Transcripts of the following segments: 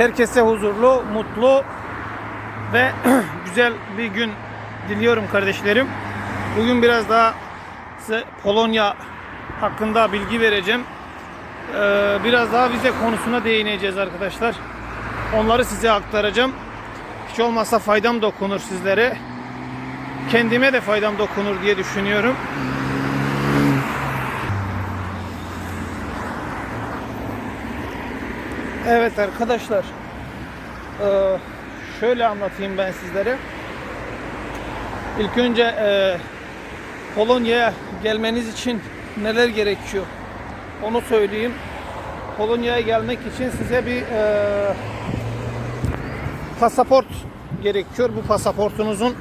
Herkese huzurlu, mutlu ve güzel bir gün diliyorum kardeşlerim. Bugün biraz daha size Polonya hakkında bilgi vereceğim. Ee, biraz daha vize konusuna değineceğiz arkadaşlar. Onları size aktaracağım. Hiç olmazsa faydam dokunur sizlere. Kendime de faydam dokunur diye düşünüyorum. Evet arkadaşlar. Ee, şöyle anlatayım ben sizlere. İlk önce e, Polonya'ya gelmeniz için neler gerekiyor? Onu söyleyeyim. Polonya'ya gelmek için size bir e, pasaport gerekiyor. Bu pasaportunuzun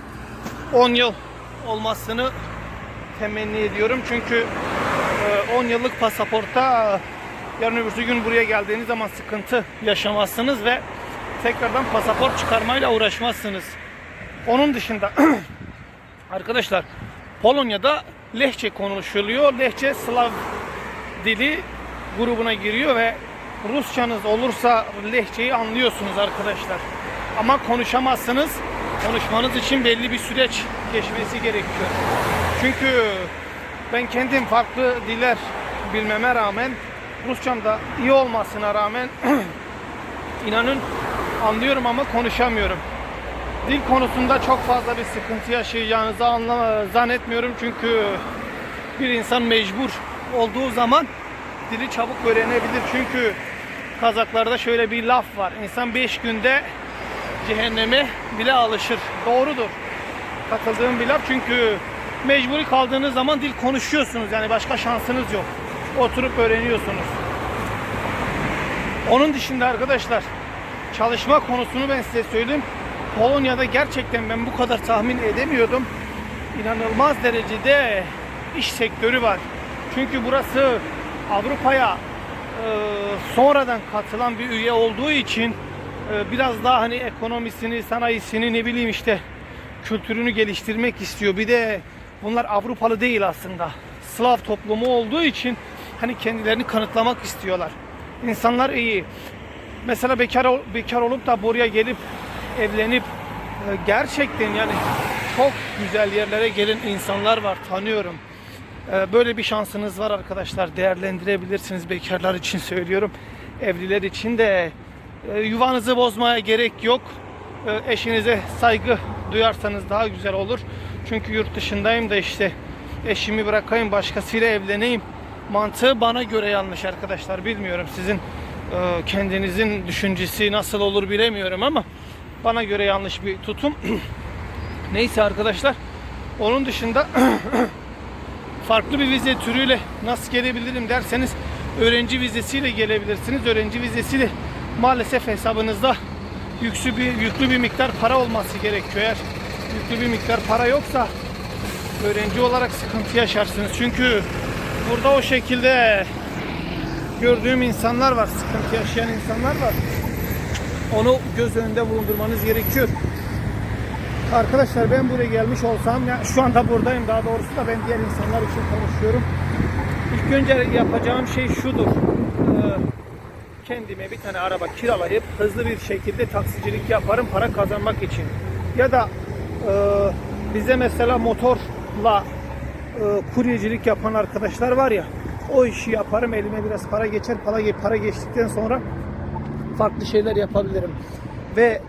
10 yıl olmasını temenni ediyorum. Çünkü e, 10 yıllık pasaportta yarın öbürsü gün buraya geldiğiniz zaman sıkıntı yaşamazsınız ve tekrardan pasaport çıkarmayla uğraşmazsınız. Onun dışında arkadaşlar Polonya'da Lehçe konuşuluyor. Lehçe Slav dili grubuna giriyor ve Rusçanız olursa Lehçeyi anlıyorsunuz arkadaşlar. Ama konuşamazsınız. Konuşmanız için belli bir süreç geçmesi gerekiyor. Çünkü ben kendim farklı diller bilmeme rağmen Rusçam da iyi olmasına rağmen inanın anlıyorum ama konuşamıyorum. Dil konusunda çok fazla bir sıkıntı yaşayacağınızı anla, zannetmiyorum çünkü bir insan mecbur olduğu zaman dili çabuk öğrenebilir. Çünkü Kazaklarda şöyle bir laf var. İnsan 5 günde cehenneme bile alışır. Doğrudur. Katıldığım bir laf çünkü mecburi kaldığınız zaman dil konuşuyorsunuz. Yani başka şansınız yok. Oturup öğreniyorsunuz. Onun dışında arkadaşlar çalışma konusunu ben size söyleyeyim. Polonya'da gerçekten ben bu kadar tahmin edemiyordum. İnanılmaz derecede iş sektörü var. Çünkü burası Avrupa'ya e, sonradan katılan bir üye olduğu için e, biraz daha hani ekonomisini, sanayisini ne bileyim işte kültürünü geliştirmek istiyor. Bir de bunlar Avrupalı değil aslında. Slav toplumu olduğu için hani kendilerini kanıtlamak istiyorlar. İnsanlar iyi. Mesela bekar bekar olup da buraya gelip evlenip e, gerçekten yani çok güzel yerlere gelen insanlar var tanıyorum. E, Böyle bir şansınız var arkadaşlar. Değerlendirebilirsiniz bekarlar için söylüyorum. Evliler için de e, yuvanızı bozmaya gerek yok. Eşinize saygı duyarsanız daha güzel olur. Çünkü yurt dışındayım da işte eşimi bırakayım başkasıyla evleneyim. Mantığı bana göre yanlış arkadaşlar. Bilmiyorum sizin e, kendinizin düşüncesi nasıl olur bilemiyorum ama bana göre yanlış bir tutum. Neyse arkadaşlar. Onun dışında farklı bir vize türüyle nasıl gelebilirim derseniz öğrenci vizesiyle gelebilirsiniz. Öğrenci vizesiyle maalesef hesabınızda yüklü bir yüklü bir miktar para olması gerekiyor. Eğer yüklü bir miktar para yoksa öğrenci olarak sıkıntı yaşarsınız. Çünkü burada o şekilde gördüğüm insanlar var, sıkıntı yaşayan insanlar var. Onu göz önünde bulundurmanız gerekiyor. Arkadaşlar ben buraya gelmiş olsam ya şu anda buradayım daha doğrusu da ben diğer insanlar için konuşuyorum. İlk önce yapacağım şey şudur. Ee, kendime bir tane araba kiralayıp hızlı bir şekilde taksicilik yaparım para kazanmak için. Ya da e, bize mesela motorla kuryecilik yapan arkadaşlar var ya o işi yaparım elime biraz para geçer para, para geçtikten sonra farklı şeyler yapabilirim. Ve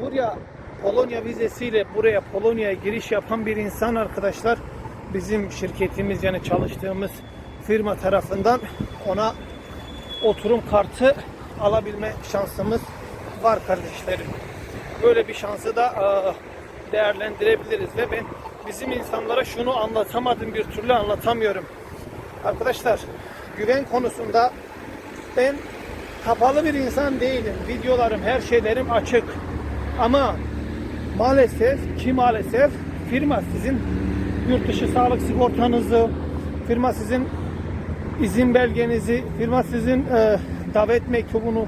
buraya Polonya vizesiyle buraya Polonya'ya giriş yapan bir insan arkadaşlar bizim şirketimiz yani çalıştığımız firma tarafından ona oturum kartı alabilme şansımız var kardeşlerim. Böyle bir şansı da e, değerlendirebiliriz ve ben bizim insanlara şunu anlatamadım bir türlü anlatamıyorum. Arkadaşlar güven konusunda ben kapalı bir insan değilim. Videolarım, her şeylerim açık. Ama maalesef ki maalesef firma sizin yurt dışı sağlık sigortanızı, firma sizin izin belgenizi, firma sizin e, davet mektubunu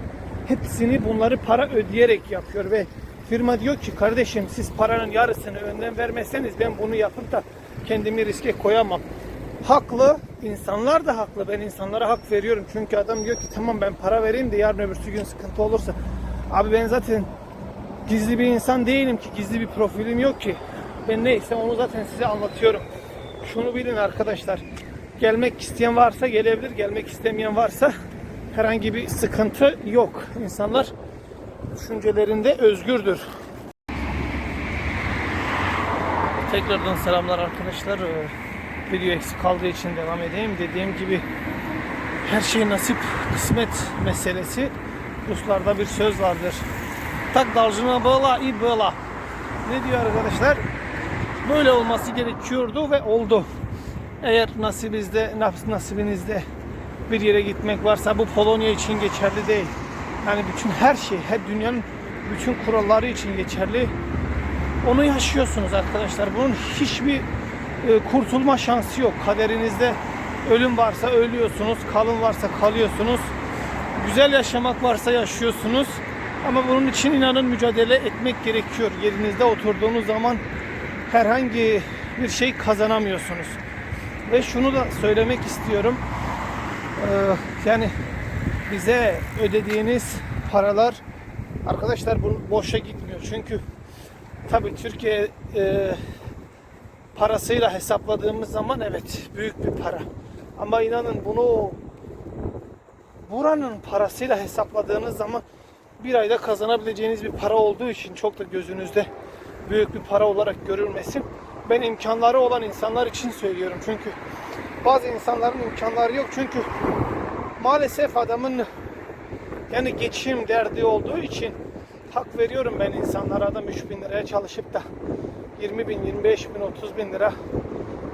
hepsini bunları para ödeyerek yapıyor ve firma diyor ki kardeşim siz paranın yarısını önden vermezseniz ben bunu yapıp da kendimi riske koyamam. Haklı, insanlar da haklı. Ben insanlara hak veriyorum. Çünkü adam diyor ki tamam ben para vereyim de yarın öbürsü gün sıkıntı olursa Abi ben zaten gizli bir insan değilim ki. Gizli bir profilim yok ki. Ben neyse onu zaten size anlatıyorum. Şunu bilin arkadaşlar. Gelmek isteyen varsa gelebilir. Gelmek istemeyen varsa herhangi bir sıkıntı yok. İnsanlar düşüncelerinde özgürdür. Tekrardan selamlar arkadaşlar. Ee, Video eksik kaldığı için devam edeyim. Dediğim gibi her şey nasip, kısmet meselesi. Ruslarda bir söz vardır. Tak dalcına bağla, i bağla. Ne diyor arkadaşlar? Böyle olması gerekiyordu ve oldu. Eğer nasibinizde, nas- nasibinizde bir yere gitmek varsa bu Polonya için geçerli değil. Yani bütün her şey, her dünyanın bütün kuralları için geçerli. Onu yaşıyorsunuz arkadaşlar. Bunun hiçbir e, kurtulma şansı yok. Kaderinizde ölüm varsa ölüyorsunuz, kalın varsa kalıyorsunuz. Güzel yaşamak varsa yaşıyorsunuz. Ama bunun için inanın mücadele etmek gerekiyor. Yerinizde oturduğunuz zaman herhangi bir şey kazanamıyorsunuz. Ve şunu da söylemek istiyorum. Ee, yani bize ödediğiniz paralar arkadaşlar bu boşa gitmiyor. Çünkü tabii Türkiye e, parasıyla hesapladığımız zaman evet büyük bir para. Ama inanın bunu buranın parasıyla hesapladığınız zaman bir ayda kazanabileceğiniz bir para olduğu için çok da gözünüzde büyük bir para olarak görülmesin. Ben imkanları olan insanlar için söylüyorum. Çünkü bazı insanların imkanları yok. Çünkü maalesef adamın yani geçim derdi olduğu için hak veriyorum ben insanlara adam 3 bin liraya çalışıp da 20 bin, 25 bin, 30 bin lira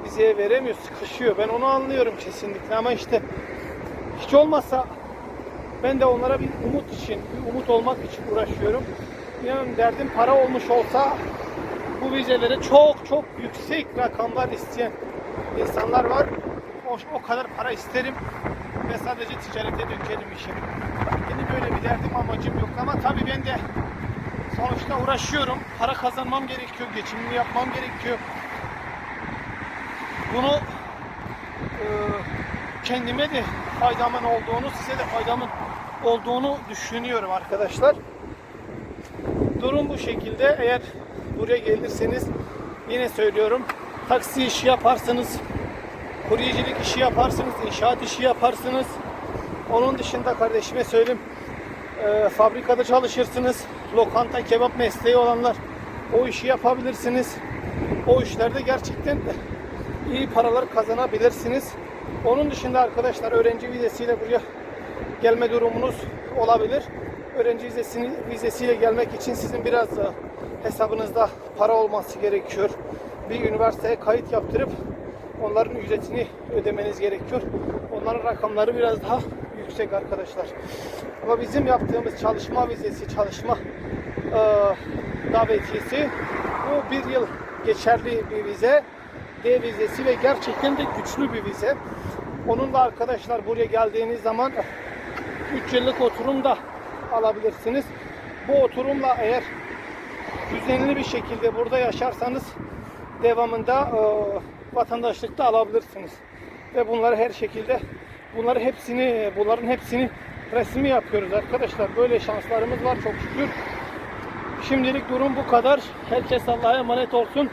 vizeye veremiyor, sıkışıyor. Ben onu anlıyorum kesinlikle ama işte hiç olmazsa ben de onlara bir umut için, bir umut olmak için uğraşıyorum. İnanın derdim para olmuş olsa bu vizelere çok çok yüksek rakamlar isteyen insanlar var. O, o kadar para isterim ve sadece ticarete dökerim işi. Benim böyle bir derdim amacım yok ama tabii ben de sonuçta uğraşıyorum. Para kazanmam gerekiyor, geçimimi yapmam gerekiyor. Bunu e, kendime de faydamın olduğunu, size de faydamın olduğunu düşünüyorum arkadaşlar. Durum bu şekilde. Eğer buraya gelirseniz yine söylüyorum. Taksi işi yaparsınız, kuryecilik işi yaparsınız, inşaat işi yaparsınız. Onun dışında kardeşime söyleyeyim. e, fabrikada çalışırsınız. Lokanta, kebap mesleği olanlar o işi yapabilirsiniz. O işlerde gerçekten iyi paralar kazanabilirsiniz. Onun dışında arkadaşlar öğrenci vizesiyle buraya gelme durumunuz olabilir. Öğrenci vizesini, vizesiyle gelmek için sizin biraz da hesabınızda para olması gerekiyor. Bir üniversiteye kayıt yaptırıp onların ücretini ödemeniz gerekiyor. Onların rakamları biraz daha yüksek arkadaşlar. Ama bizim yaptığımız çalışma vizesi, çalışma e, davetiyesi bu bir yıl geçerli bir vize. D vizesi ve gerçekten de güçlü bir vize. Onunla arkadaşlar buraya geldiğiniz zaman 3 yıllık oturum da alabilirsiniz. Bu oturumla eğer düzenli bir şekilde burada yaşarsanız devamında e, vatandaşlık da alabilirsiniz. Ve bunları her şekilde bunları hepsini bunların hepsini resmi yapıyoruz arkadaşlar. Böyle şanslarımız var çok şükür. Şimdilik durum bu kadar. Herkes Allah'a emanet olsun.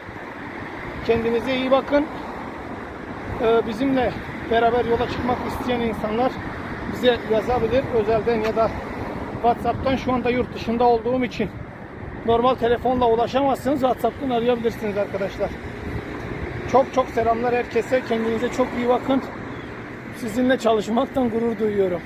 Kendinize iyi bakın. Ee, bizimle beraber yola çıkmak isteyen insanlar bize yazabilir. Özelden ya da WhatsApp'tan şu anda yurt dışında olduğum için normal telefonla ulaşamazsınız. WhatsApp'tan arayabilirsiniz arkadaşlar. Çok çok selamlar herkese. Kendinize çok iyi bakın. Sizinle çalışmaktan gurur duyuyorum.